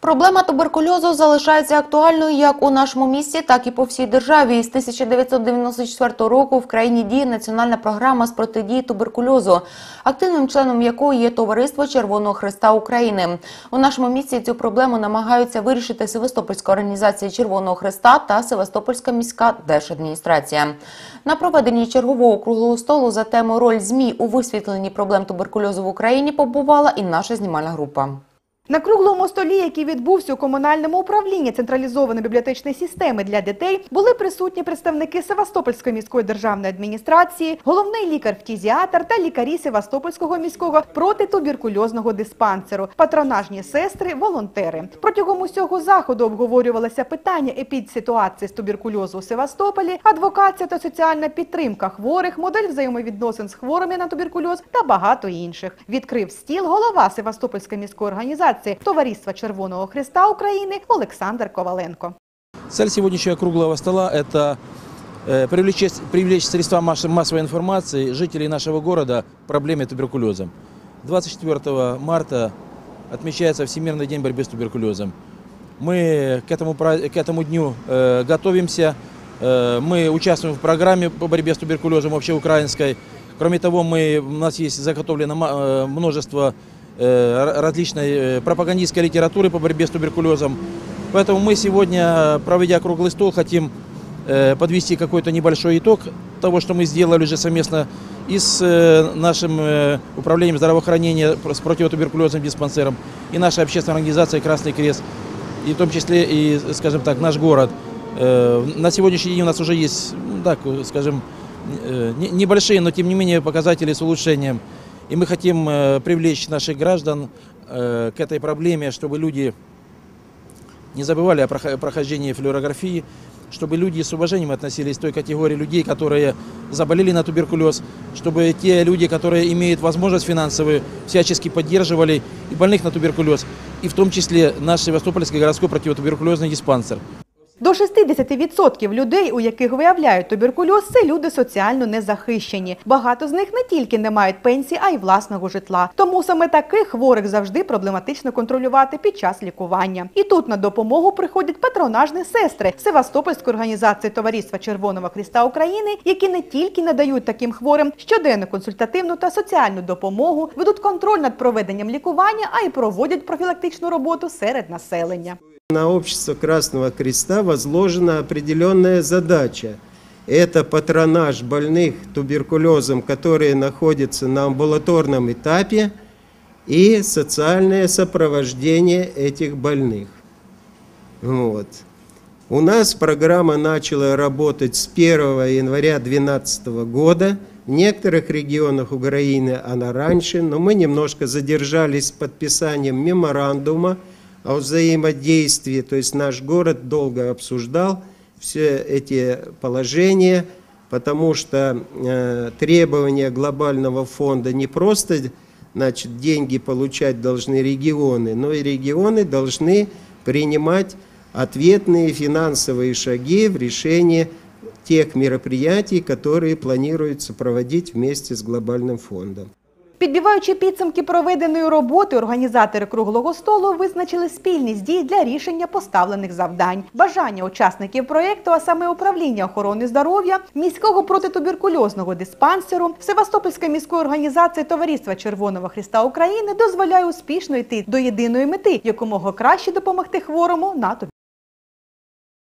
Проблема туберкульозу залишається актуальною як у нашому місті, так і по всій державі. З 1994 року в країні діє національна програма з протидії туберкульозу, активним членом якої є товариство Червоного Христа України. У нашому місті цю проблему намагаються вирішити Севастопольська організація Червоного Христа та Севастопольська міська держадміністрація. На проведенні чергового круглого столу за темою роль ЗМІ у висвітленні проблем туберкульозу в Україні побувала і наша знімальна група. На круглому столі, який відбувся у комунальному управлінні централізованої бібліотечної системи для дітей, були присутні представники Севастопольської міської державної адміністрації, головний лікар-фтізіатр та лікарі Севастопольського міського протитуберкульозного диспансеру, патронажні сестри, волонтери. Протягом усього заходу обговорювалося питання епідситуації з туберкульозу у Севастополі, адвокація та соціальна підтримка хворих, модель взаємовідносин з хворими на туберкульоз та багато інших. Відкрив стіл голова Севастопольської міської організації Товариства Червоного Христа України Олександр Коваленко. Цель сегодняшнего круглого стола – это э, привлечь, привлечь средства масс- массовой информации жителей нашего города к проблеме туберкулеза. 24 марта отмечается Всемирный день борьбы с туберкулезом. Мы к этому, к этому дню э, готовимся, э, мы участвуем в программе по борьбе с туберкулезом общеукраинской. Кроме того, мы, у нас есть заготовлено э, множество различной э, пропагандистской литературы по борьбе с туберкулезом. Поэтому мы сегодня, проведя круглый стол, хотим э, подвести какой-то небольшой итог того, что мы сделали уже совместно и с э, нашим э, управлением здравоохранения, с противотуберкулезным диспансером, и нашей общественной организацией «Красный крест», и в том числе и, скажем так, наш город. Э, На сегодняшний день у нас уже есть, ну, так, э, скажем, э, не- небольшие, но тем не менее показатели с улучшением. И мы хотим э, привлечь наших граждан э, к этой проблеме, чтобы люди не забывали о прохо- прохождении флюорографии, чтобы люди с уважением относились к той категории людей, которые заболели на туберкулез, чтобы те люди, которые имеют возможность финансовую, всячески поддерживали и больных на туберкулез, и в том числе наш Севастопольский городской противотуберкулезный диспансер. До 60% людей, у яких виявляють туберкульоз, це люди соціально незахищені. Багато з них не тільки не мають пенсії, а й власного житла. Тому саме таких хворих завжди проблематично контролювати під час лікування. І тут на допомогу приходять патронажні сестри Севастопольської організації Товариства Червоного Христа України, які не тільки надають таким хворим щоденну консультативну та соціальну допомогу, ведуть контроль над проведенням лікування, а й проводять профілактичну роботу серед населення. На общество Красного Креста возложена определенная задача. Это патронаж больных туберкулезом, которые находятся на амбулаторном этапе, и социальное сопровождение этих больных. Вот. У нас программа начала работать с 1 января 2012 года. В некоторых регионах Украины она раньше, но мы немножко задержались с подписанием меморандума о взаимодействии. То есть наш город долго обсуждал все эти положения, потому что э, требования глобального фонда не просто значит, деньги получать должны регионы, но и регионы должны принимать ответные финансовые шаги в решении тех мероприятий, которые планируется проводить вместе с глобальным фондом. Підбиваючи підсумки проведеної роботи, організатори круглого столу визначили спільність дій для рішення поставлених завдань. Бажання учасників проєкту, а саме управління охорони здоров'я, міського протитуберкульозного диспансеру, Севастопольської міської організації Товариства Червоного Христа України дозволяє успішно йти до єдиної мети, якомога краще допомогти хворому на туберкульоз.